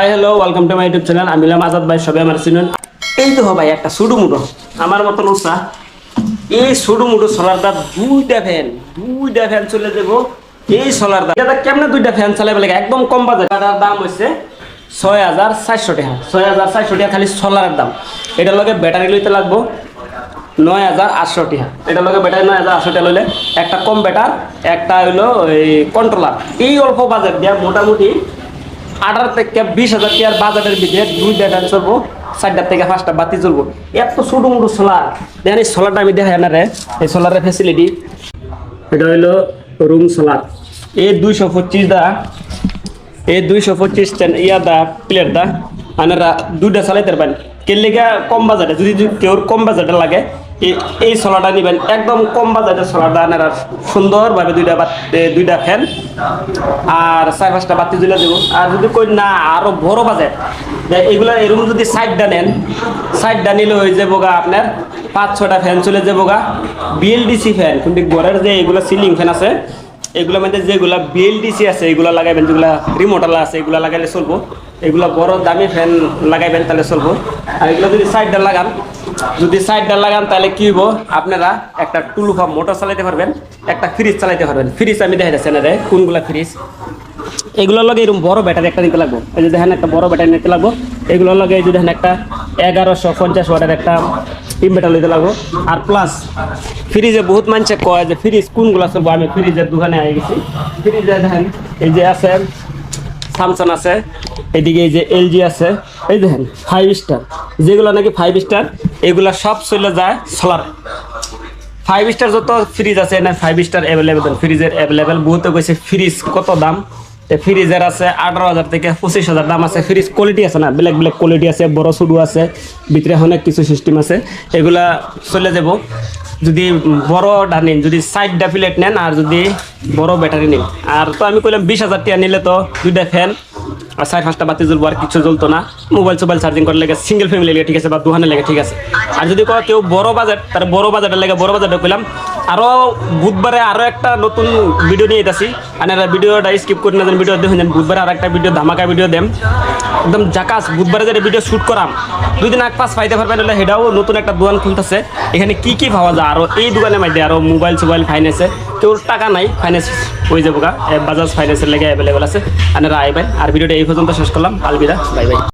Hi hello welcome to my YouTube channel আমি হলাম আজাদ ভাই, সবাই আমার চিনুন। এই তো ভাই, একটা সুডু মুডো। আমার মতন উৎসাহ এই সুডু মুডো সোলারটা দুইটা ফ্যান দুইটা ফ্যান চলে যাব। এই সোলারটা এটা কেমনে দুইটা ফ্যান চালাবে লাগে একদম কম বাজেট। এটার দাম হচ্ছে ছয় হাজার চারশো টাকা। ছয় হাজার চারশো টাকা খালি সোলারের দাম। এটার লগে ব্যাটারি লইতে লাগবো নয় হাজার আটশো টাকা। এটার লগে ব্যাটারি নয় হাজার আটশো টাকা লইলে একটা কম ব্যাটার একটা হইল এই কন্ট্রোলার এই অল্প বাজেট দিয়া মোটামুটি আঠারো থেকে বিশ হাজার টাকার বাজারের ভিতরে দুইটা ফ্যান চলবো, চারটার থেকে পাঁচটা বাতি চলবো। এত ছোটো মোটো সোলার দেখেন এই সোলারটা আমি দেখাই রে এই সোলারের ফেসিলিটি এটা হইল রুম সোলার এ দুইশো পঁচিশ দা, এ দুইশো পঁচিশ ইয়া দা প্লেট দা। আনারা দুইটা চালাইতে পারেন কেলিকা কম বাজারে যদি কেউ কম বাজারে লাগে এই সোলারটা নিবেন, একদম কম বাজারের সোলারটা আনারা সুন্দরভাবে দুইটা বাত- দুইটা ফ্যান আর চার পাঁচটা বাতি জ্বলে দেবো। আর যদি কই না, আরও বড় বাজেট এগুলো এরকম যদি সাইডটা নেন সাইডটা নিলে হয়ে যাব গা আপনার পাঁচ ছটা ফ্যান চলে যাব গা। বিএলডিসি ফ্যান কিন্তু ঘরের যে এগুলো সিলিং ফ্যান আছে, এগুলোর মধ্যে যেগুলা বিএলডিসি আছে, এগুলো লাগাইবেন, যেগুলা রিমোটালা আছে, এগুলো লাগাইলে চলবো। এগুলো বড় দামি ফ্যান লাগাইবেন, তাহলে চলবো। আর এগুলো যদি সাইডটা লাগান যদি সাইডটা লাগান, তাহলে কি হইব? আপনারা একটা টুলু পাম্প মোটর চালাইতে পারবেন, একটা ফ্রিজ চালাইতে পারবেন। ফ্রিজ আমি দেখা যাচ্ছে না রে কোনগুলা ফ্রিজ এগুলোর লগে এরকম বড় ব্যাটারি একটা নিতে লাগবো। এই যে দেখেন, একটা বড় ব্যাটারি নিতে লাগবো। এগুলোর লগে এই যে দেখেন, একটা এগারোশো পঞ্চাশ ওয়াটের একটা ইনভার্টার নিতে লাগবো। আর প্লাস ফ্রিজে বহুত মানুষে কয় যে ফ্রিজ কোনগুলো চলবো? আমি ফ্রিজের দোকানে আই গেছি। ফ্রিজে দেখেন, এই যে আছে স্যামসাং আছে, এদিকে এই যে এলজি আছে। এই দেখেন ফাইভ স্টার যেগুলো নাকি ফাইভ স্টার এগুলা সব চলে যায় সোলার ফাইভ স্টার যত ফ্রিজ আছে না ফাইভ স্টার অ্যাভেলেবেল ফ্রিজের অ্যাভেলেবেল বহুত কইছে ফ্রিজ কত দাম? ফ্রিজের আছে আঠারো হাজার থেকে পঁচিশ হাজার দাম আছে। ফ্রিজ কোয়ালিটি আছে না? ব্ল্যাক ব্ল্যাক কোয়ালিটি আছে, বড় সুডু আছে, ভিতরে অনেক কিছু সিস্টেম আছে। এগুলা চলে যাব। যদি বড় নিন, যদি সাইডটা প্লেট নেন, আর যদি বড় ব্যাটারি নিন। আর তো আমি কইলাম বিশ হাজার টাকা নিলে তো দুইটা ফ্যান আর চার পাঁচটা বাতি জ্বলবো আর কিছু জ্বলতো না। মোবাইল সোবাইল চার্জিং করার লেগে সিঙ্গেল ফ্যামিলি লেগে, ঠিক আছে, বা দোকানে লেগে, ঠিক আছে। আর যদি কয় কেউ বড় বাজেট, তার বড় বাজেটের লেগে বড় বাজারটা পেলাম আরও বুধবারে আরও একটা নতুন ভিডিও নিয়ে যেতেছি আর ভিডিওটা স্কিপ করে না ভিডিও দেখুন বুধবারে আর একটা ভিডিও ধামাকা ভিডিও দেম। একদম জাকাস বুধবারে যেটা ভিডিও শ্যুট করাম দুই দিন এক পাস পাইতে পারবেন হলে সেটাও নতুন একটা দোকান খুলতেছে। এখানে কি কি পাওয়া যায়? আরও এই দোকানের মধ্যে আরও মোবাইল সোবাইল ফাইন্যান্সে কেউ টাকা নাই ফাইন্যান্স হয়ে যাব গা বাজাজ ফাইন্যান্সের লেগে অ্যাভেলেবেল আছে। আপনারা আইবেন। আর ভিডিওটা এই পর্যন্ত শেষ করলাম। আলবিদা। Bye bye.